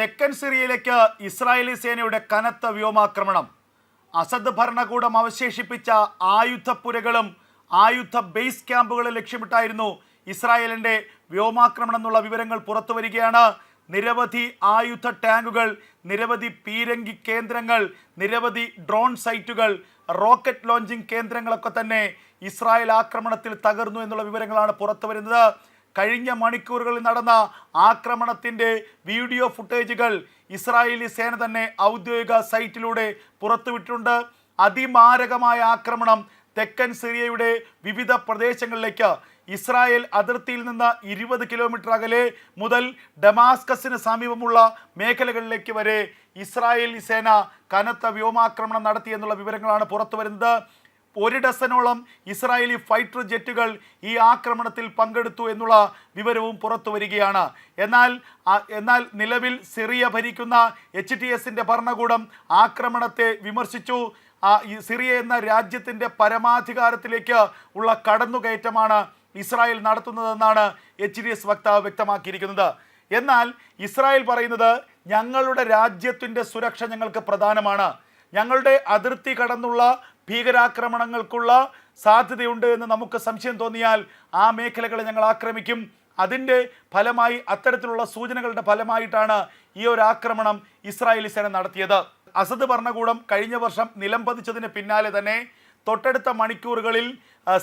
തെക്കൻ സിറിയയിലേക്ക് ഇസ്രായേലി സേനയുടെ കനത്ത വ്യോമാക്രമണം. അസദ് ഭരണകൂടം അവശേഷിപ്പിച്ച ആയുധപ്പുരകളും ആയുധ ബേസ് ക്യാമ്പുകളും ലക്ഷ്യമിട്ടായിരുന്നു ഇസ്രായേലിന്റെ വ്യോമാക്രമണം എന്നുള്ള വിവരങ്ങൾ പുറത്തു വരികയാണ്. നിരവധി ആയുധ ടാങ്കുകൾ നിരവധി പീരങ്കി കേന്ദ്രങ്ങൾ നിരവധി ഡ്രോൺ സൈറ്റുകൾ റോക്കറ്റ് ലോഞ്ചിങ് കേന്ദ്രങ്ങളൊക്കെ തന്നെ ഇസ്രായേൽ ആക്രമണത്തിൽ തകർന്നു എന്നുള്ള വിവരങ്ങളാണ് പുറത്തു വരുന്നത്. കഴിഞ്ഞ മണിക്കൂറുകളിൽ നടന്ന ആക്രമണത്തിന്റെ വീഡിയോ ഫുട്ടേജുകൾ ഇസ്രായേലി സേന തന്നെ ഔദ്യോഗിക സൈറ്റിലൂടെ പുറത്തുവിട്ടിട്ടുണ്ട്. അതിമാരകമായ ആക്രമണം തെക്കൻ സിറിയയുടെ വിവിധ പ്രദേശങ്ങളിലേക്ക് ഇസ്രായേൽ അതിർത്തിയിൽ നിന്ന് ഇരുപത് കിലോമീറ്റർ അകലെ മുതൽ ഡമാസ്കസിന് സമീപമുള്ള മേഖലകളിലേക്ക് വരെ ഇസ്രായേലി സേന കനത്ത വ്യോമാക്രമണം നടത്തി എന്നുള്ള വിവരങ്ങളാണ് പുറത്തു വരുന്നത് ഒരു ഡസനോളം ഇസ്രായേലി ഫൈറ്റർ ജെറ്റുകൾ ഈ ആക്രമണത്തിൽ പങ്കെടുത്തു എന്നുള്ള വിവരവും പുറത്തു വരികയാണ്. എന്നാൽ എന്നാൽ നിലവിൽ സിറിയ ഭരിക്കുന്ന എച്ച് ടി എസിന്റെ ഭരണകൂടം ആക്രമണത്തെ വിമർശിച്ചു. സിറിയ എന്ന രാജ്യത്തിന്റെ പരമാധികാരത്തിലേക്ക് ഉള്ള കടന്നുകയറ്റമാണ് ഇസ്രായേൽ നടത്തുന്നതെന്നാണ് എച്ച് ഡി എസ് വക്താവ് വ്യക്തമാക്കിയിരിക്കുന്നത്. എന്നാൽ ഇസ്രായേൽ പറയുന്നത് ഞങ്ങളുടെ രാജ്യത്തിന്റെ സുരക്ഷ ഞങ്ങൾക്ക് പ്രധാനമാണ്. ഞങ്ങളുടെ അതിർത്തി കടന്നുള്ള ഭീകരാക്രമണങ്ങൾക്കുള്ള സാധ്യതയുണ്ട് എന്ന് നമുക്ക് സംശയം തോന്നിയാൽ ആ മേഖലകളെ ഞങ്ങൾ ആക്രമിക്കും. അതിന്റെ ഫലമായി അത്തരത്തിലുള്ള സൂചനകളുടെ ഫലമായിട്ടാണ് ഈ ഒരു ആക്രമണം ഇസ്രായേലി സേന നടത്തിയത്. അസദ് ഭരണകൂടം കഴിഞ്ഞ വർഷം നിലംപതിച്ചതിന് പിന്നാലെ തന്നെ തൊട്ടടുത്ത മണിക്കൂറുകളിൽ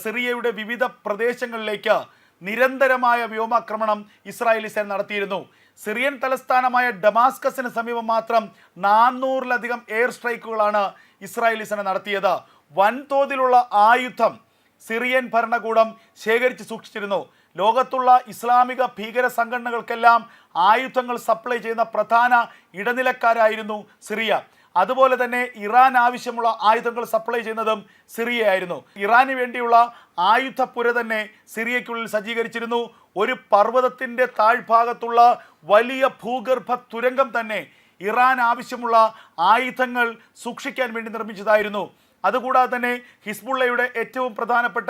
സിറിയയുടെ വിവിധ പ്രദേശങ്ങളിലേക്ക് നിരന്തരമായ വ്യോമാക്രമണം ഇസ്രായേലി സേന നടത്തിയിരുന്നു. സിറിയൻ തലസ്ഥാനമായ ഡമാസ്കസിന് സമീപം മാത്രം നാനൂറിലധികം എയർ സ്ട്രൈക്കുകളാണ് ഇസ്രായേലി സേന നടത്തിയത്. വൻതോതിലുള്ള ആയുധം സിറിയൻ ഭരണകൂടം ശേഖരിച്ച് സൂക്ഷിച്ചിരുന്നു. ലോകത്തുള്ള ഇസ്ലാമിക ഭീകര സംഘടനകൾക്കെല്ലാം ആയുധങ്ങൾ സപ്ലൈ ചെയ്യുന്ന പ്രധാന ഇടനിലക്കാരായിരുന്നു സിറിയ. അതുപോലെ തന്നെ ഇറാൻ ആവശ്യമുള്ള ആയുധങ്ങൾ സപ്ലൈ ചെയ്യുന്നതും സിറിയയായിരുന്നു. ഇറാന് വേണ്ടിയുള്ള ആയുധപ്പുര തന്നെ സിറിയയ്ക്കുള്ളിൽ സജ്ജീകരിച്ചിരുന്നു. ഒരു പർവതത്തിന്റെ താഴ്ഭാഗത്തുള്ള വലിയ ഭൂഗർഭ തുരങ്കം തന്നെ ഇറാൻ ആവശ്യമുള്ള ആയുധങ്ങൾ സൂക്ഷിക്കാൻ വേണ്ടി നിർമ്മിച്ചതായിരുന്നു. അതുകൂടാതെ തന്നെ ഹിസ്ബുള്ളയുടെ ഏറ്റവും പ്രധാനപ്പെട്ട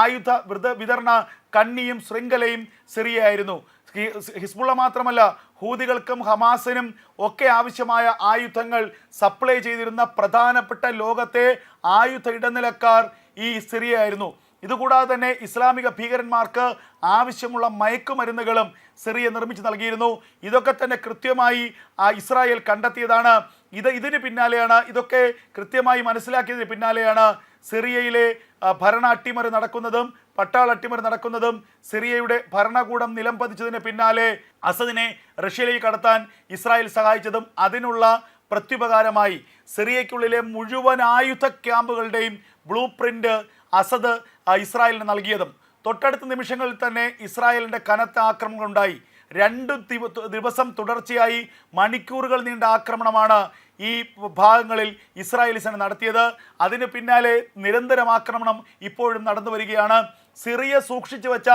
ആയുധ വൃത വിതരണ കണ്ണിയും ശൃംഖലയും സിറിയയായിരുന്നു. ഹിസ്ബുള്ള മാത്രമല്ല ഹൂതികൾക്കും ഹമാസിനും ഒക്കെ ആവശ്യമായ ആയുധങ്ങൾ സപ്ലൈ ചെയ്തിരുന്ന പ്രധാനപ്പെട്ട ലോകത്തെ ആയുധ ഇടനിലക്കാർ ഈ സിറിയയായിരുന്നു. ഇതുകൂടാതെ തന്നെ ഇസ്ലാമിക ഭീകരന്മാർക്ക് ആവശ്യമുള്ള മയക്കുമരുന്നുകളും സിറിയ നിർമ്മിച്ച് നൽകിയിരുന്നു. ഇതൊക്കെ തന്നെ കൃത്യമായി ഇസ്രായേൽ കണ്ടെത്തിയതാണ്. ഇത് ഇതിന് പിന്നാലെയാണ് ഇതൊക്കെ കൃത്യമായി മനസ്സിലാക്കിയതിന് പിന്നാലെയാണ് സിറിയയിലെ ഭരണ അട്ടിമറി നടക്കുന്നതും പട്ടാള അട്ടിമറി നടക്കുന്നതും സിറിയയുടെ ഭരണകൂടം നിലംപതിച്ചതിന് പിന്നാലെ അസദിനെ റഷ്യയിലേക്ക് കടത്താൻ ഇസ്രായേൽ സഹായിച്ചതും അതിനുള്ള പ്രത്യുപകാരമായി. സിറിയയ്ക്കുള്ളിലെ മുഴുവൻ ആയുധ ക്യാമ്പുകളുടെയും ബ്ലൂ പ്രിന്റ് അസദ് ഇസ്രായേലിന് നൽകിയതും. തൊട്ടടുത്ത നിമിഷങ്ങളിൽ തന്നെ ഇസ്രായേലിന്റെ കനത്ത ആക്രമണങ്ങളുണ്ടായി. രണ്ട് ദിവസം തുടർച്ചയായി മണിക്കൂറുകൾ നീണ്ട ആക്രമണമാണ് ഈ ഭാഗങ്ങളിൽ ഇസ്രായേലി സേന നടത്തിയത്. അതിന് പിന്നാലെ നിരന്തരം ആക്രമണം ഇപ്പോഴും നടന്നു വരികയാണ്. സിറിയ സൂക്ഷിച്ചു വച്ച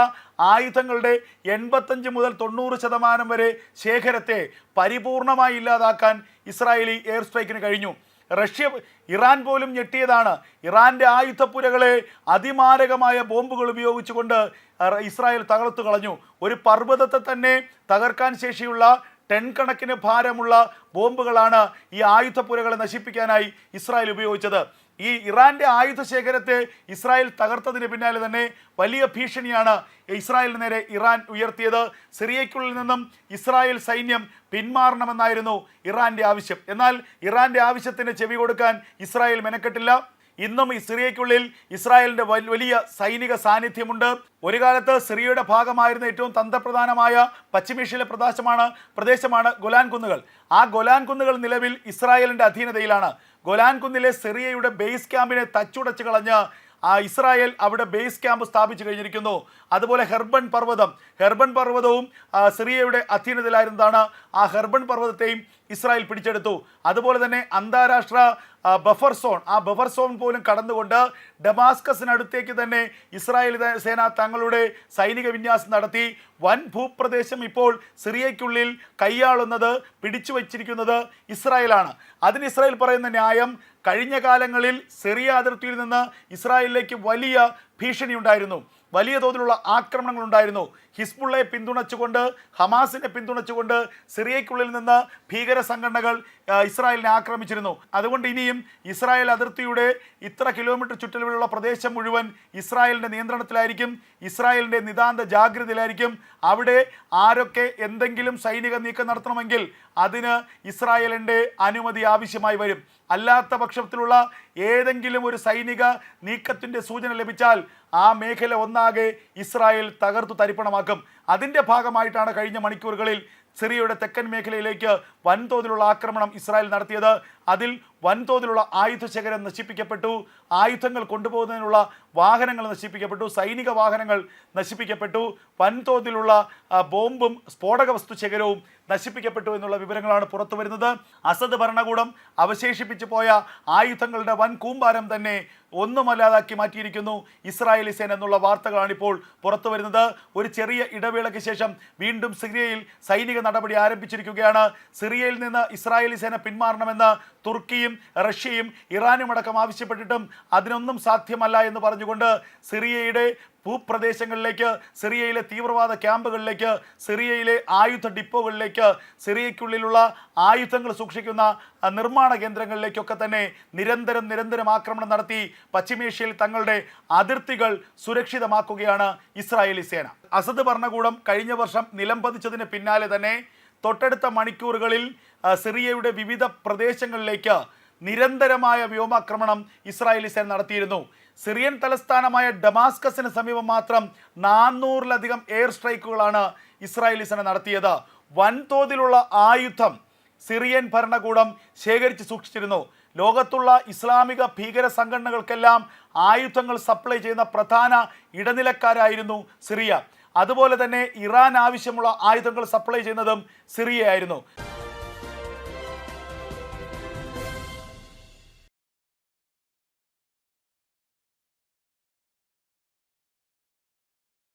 ആയുധങ്ങളുടെ എൺപത്തഞ്ച് മുതൽ തൊണ്ണൂറ് ശതമാനം വരെ ശേഖരത്തെ പരിപൂർണമായി ഇല്ലാതാക്കാൻ ഇസ്രായേലി എയർ സ്ട്രൈക്കിന് കഴിഞ്ഞു. റഷ്യ ഇറാൻ പോലും ഞെട്ടിയതാണ്. ഇറാന്റെ ആയുധപ്പുരകളെ അതിമാരകമായ ബോംബുകൾ ഉപയോഗിച്ചുകൊണ്ട് ഇസ്രായേൽ തകർത്തു കളഞ്ഞു. ഒരു പർവതത്തെ തന്നെ തകർക്കാൻ ശേഷിയുള്ള ടെൻ കണക്കിന് ഭാരമുള്ള ബോംബുകളാണ് ഈ ആയുധപ്പുരകളെ നശിപ്പിക്കാനായി ഇസ്രായേൽ ഉപയോഗിച്ചത്. ഈ ഇറാന്റെ ആയുധ ശേഖരത്തെ ഇസ്രായേൽ തകർത്തതിന് പിന്നാലെ തന്നെ വലിയ ഭീഷണിയാണ് ഇസ്രായേലിന് നേരെ ഇറാൻ ഉയർത്തിയത്. സിറിയയ്ക്കുള്ളിൽ നിന്നും ഇസ്രായേൽ സൈന്യം പിന്മാറണമെന്നായിരുന്നു ഇറാന്റെ ആവശ്യം. എന്നാൽ ഇറാന്റെ ആവശ്യത്തിന് ചെവി കൊടുക്കാൻ ഇസ്രായേൽ മെനക്കെട്ടില്ല. ഇന്നും ഈ സിറിയയ്ക്കുള്ളിൽ ഇസ്രായേലിന്റെ വലിയ സൈനിക സാന്നിധ്യമുണ്ട്. ഒരു കാലത്ത് സിറിയയുടെ ഭാഗമായിരുന്ന ഏറ്റവും തന്ത്രപ്രധാനമായ പശ്ചിമേഷ്യയിലെ പ്രദേശമാണ് പ്രദേശമാണ് ഗൊലാൻ കുന്നുകൾ. ആ ഗൊലാൻ കുന്നുകൾ നിലവിൽ ഇസ്രായേലിന്റെ അധീനതയിലാണ്. ഗൊലാൻ കുന്നിലെ സിറിയയുടെ ബേസ് ക്യാമ്പിനെ തച്ചുടച്ച് കളഞ്ഞ് ആ ഇസ്രായേൽ അവിടെ ബേസ് ക്യാമ്പ് സ്ഥാപിച്ചു കഴിഞ്ഞിരിക്കുന്നു. അതുപോലെ ഹെർബൺ പർവതം. ഹെർബൺ പർവതവും സിറിയയുടെ അധീനതയിലായിരുന്നതാണ് ആ ഹെർബൺ പർവതത്തെയും ഇസ്രായേൽ പിടിച്ചെടുത്തു. അതുപോലെ തന്നെ അന്താരാഷ്ട്ര ബഫർ സോൺ. ആ ബഫർ സോൺ പോലും കടന്നുകൊണ്ട് ഡമാസ്കസിനടുത്തേക്ക് തന്നെ ഇസ്രായേൽ സേന തങ്ങളുടെ സൈനിക വിന്യാസം നടത്തി. വൻ ഭൂപ്രദേശം ഇപ്പോൾ സിറിയയ്ക്കുള്ളിൽ കൈയാളുന്നത് പിടിച്ചു വച്ചിരിക്കുന്നത് ഇസ്രായേലാണ്. അതിന് ഇസ്രായേൽ പറയുന്ന ന്യായം കഴിഞ്ഞ കാലങ്ങളിൽ സിറിയ അതിർത്തിയിൽ നിന്ന് ഇസ്രായേലിലേക്ക് വലിയ ഭീഷണി ഉണ്ടായിരുന്നു വലിയ തോതിലുള്ള ആക്രമണങ്ങൾ ഉണ്ടായിരുന്നു ഹിസ്ബുള്ളയെ പിന്തുണച്ചുകൊണ്ട് ഹമാസിനെ പിന്തുണച്ചുകൊണ്ട് സിറിയയ്ക്കുള്ളിൽ നിന്ന് ഭീകര സംഘടനകൾ ഇസ്രായേലിനെ ആക്രമിച്ചിരുന്നു. അതുകൊണ്ട് ഇനിയും ഇസ്രായേൽ അതിർത്തിയുടെ ഇത്ര കിലോമീറ്റർ ചുറ്റളവിലുള്ള പ്രദേശം മുഴുവൻ ഇസ്രായേലിന്റെ നിയന്ത്രണത്തിലായിരിക്കും ഇസ്രായേലിന്റെ നിതാന്ത ജാഗ്രതയിലായിരിക്കും. അവിടെ ആരൊക്കെ എന്തെങ്കിലും സൈനിക നീക്കം നടത്തണമെങ്കിൽ അതിന് ഇസ്രായേലിന്റെ അനുമതി ആവശ്യമായി വരും. അല്ലാത്ത പക്ഷത്തിലുള്ള ഏതെങ്കിലും ഒരു സൈനിക നീക്കത്തിന്റെ സൂചന ലഭിച്ചാൽ ആ മേഖല ഒന്നാകെ ഇസ്രായേൽ തകർത്തു തരിപ്പണമാക്കും. അതിന്റെ ഭാഗമായിട്ടാണ് കഴിഞ്ഞ മണിക്കൂറുകളിൽ സിറിയയുടെ തെക്കൻ മേഖലയിലേക്ക് വൻതോതിലുള്ള ആക്രമണം ഇസ്രായേൽ നടത്തിയത്. അതിൽ വൻതോതിലുള്ള ആയുധ ശേഖരം നശിപ്പിക്കപ്പെട്ടു. ആയുധങ്ങൾ കൊണ്ടുപോകുന്നതിനുള്ള വാഹനങ്ങൾ നശിപ്പിക്കപ്പെട്ടു. സൈനിക വാഹനങ്ങൾ നശിപ്പിക്കപ്പെട്ടു. വൻതോതിലുള്ള ബോംബും സ്ഫോടക വസ്തു ശേഖരവും നശിപ്പിക്കപ്പെട്ടു എന്നുള്ള വിവരങ്ങളാണ് പുറത്തു വരുന്നത്. അസദ് ഭരണകൂടം അവശേഷിപ്പിച്ചു പോയ ആയുധങ്ങളുടെ വൻ കൂമ്പാരം തന്നെ ഒന്നുമല്ലാതാക്കി മാറ്റിയിരിക്കുന്നു. ഇസ്രായേലി സേന എന്നുള്ള വാർത്തകളാണ് ഇപ്പോൾ പുറത്തു വരുന്നത്. ഒരു ചെറിയ ഇടവേളയ്ക്ക് ശേഷം വീണ്ടും സിറിയയിൽ സൈനിക നടപടി ആരംഭിച്ചിരിക്കുകയാണ്. സിറിയയിൽ നിന്ന് ഇസ്രായേലി സേന പിന്മാറണമെന്ന് തുർക്കിയും റഷ്യയും ഇറാനും അടക്കം ആവശ്യപ്പെട്ടിട്ടും അതിനൊന്നും സാധ്യമല്ല എന്ന് പറഞ്ഞുകൊണ്ട് സിറിയയുടെ ഭൂപ്രദേശങ്ങളിലേക്ക് സിറിയയിലെ തീവ്രവാദ ക്യാമ്പുകളിലേക്ക് സിറിയയിലെ ആയുധ ഡിപ്പോകളിലേക്ക് സിറിയയ്ക്കുള്ളിലുള്ള ആയുധങ്ങൾ സൂക്ഷിക്കുന്ന നിർമ്മാണ കേന്ദ്രങ്ങളിലേക്കൊക്കെ തന്നെ നിരന്തരം നിരന്തരം ആക്രമണം നടത്തി പശ്ചിമേഷ്യയിൽ തങ്ങളുടെ അതിർത്തികൾ സുരക്ഷിതമാക്കുകയാണ് ഇസ്രായേലി സേന. അസദ് ഭരണകൂടം കഴിഞ്ഞ വർഷം നിലംപതിച്ചതിന് പിന്നാലെ തന്നെ തൊട്ടടുത്ത മണിക്കൂറുകളിൽ സിറിയയുടെ വിവിധ പ്രദേശങ്ങളിലേക്ക് നിരന്തരമായ വ്യോമാക്രമണം ഇസ്രായേലി സേന നടത്തിയിരുന്നു. സിറിയൻ തലസ്ഥാനമായ ഡമാസ്കസിന് സമീപം മാത്രം നാനൂറിലധികം എയർ സ്ട്രൈക്കുകളാണ് ഇസ്രായേലി സേന നടത്തിയത്. വൻതോതിലുള്ള ആയുധം സിറിയൻ ഭരണകൂടം ശേഖരിച്ച് സൂക്ഷിച്ചിരുന്നു. ലോകത്തുള്ള ഇസ്ലാമിക ഭീകര സംഘടനകൾക്കെല്ലാം ആയുധങ്ങൾ സപ്ലൈ ചെയ്യുന്ന പ്രധാന ഇടനിലക്കാരായിരുന്നു സിറിയ. അതുപോലെ തന്നെ ഇറാൻ ആവശ്യമുള്ള ആയുധങ്ങൾ സപ്ലൈ ചെയ്യുന്നതും സിറിയയായിരുന്നു.